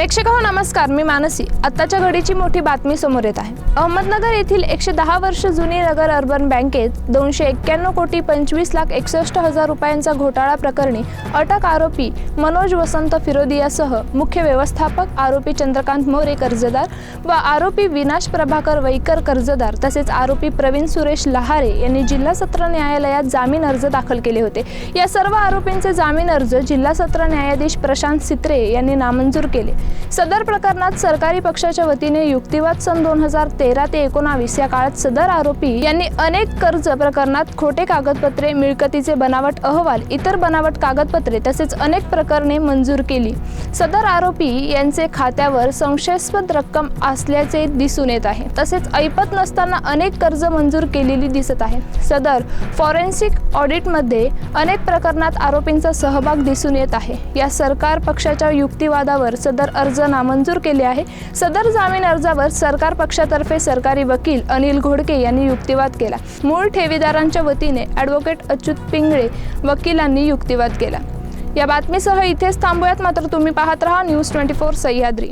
प्रेक्षक हो नमस्कार. मी मानसी. आत्ताच्या घडीची मोठी बातमी समोर येत आहे. अहमदनगर येथील एकशे दहा वर्ष जुनी नगर अर्बन बँकेत दोनशे एक्क्याण्णव कोटी पंचवीस लाख एकसष्ट हजार रुपयांचा घोटाळा प्रकरणी अटक आरोपी मनोज वसंत फिरोदियासह मुख्य व्यवस्थापक आरोपी चंद्रकांत मोरे कर्जदार व आरोपी विनाश प्रभाकर वैकर कर्जदार तसेच आरोपी प्रवीण सुरेश लहारे यांनी जिल्हा सत्र न्यायालयात जामीन अर्ज दाखल केले होते. या सर्व आरोपींचे जामीन अर्ज जिल्हा सत्र न्यायाधीश प्रशांत सित्रे यांनी नामंजूर केले. सदर प्रकरणात सरकारी पक्षाच्या वतीने युक्तिवाद सन दोन हजार तेरा ते एकोणावीस या काळात सदर आरोपी यांनी अनेक कर्ज प्रकरणात खोटे कागदपत्रे मिळकतीचे बनावट अहवाल इतर बनावट कागदपत्रे तसेच अनेक प्रकरणे मंजूर केली. सदर आरोपी यांचे खात्यावर संशयास्पद रक्कम असल्याचे दिसून येत आहे. तसेच ऐपत नसताना अनेक कर्ज मंजूर केलेली दिसत आहे. सदर फॉरेन्सिक ऑडिटमध्ये अनेक प्रकरणात आरोपींचा सहभाग दिसून येत आहे. या सरकार पक्षाच्या युक्तिवादावर सदर अर्ज नामंजूर केले आहे. सदर जामीन अर्जावर सरकार पक्षातर्फे सरकारी वकील अनिल घोडके यांनी युक्तिवाद केला. मूळ ठेवीदारांच्या वतीने ॲडव्होकेट अच्युत पिंगळे वकिलांनी युक्तिवाद केला. या बातमीसह इथेच थांबूयात. मात्र तुम्ही पाहत रहा न्यूज ट्वेंटी फोर सह्याद्री.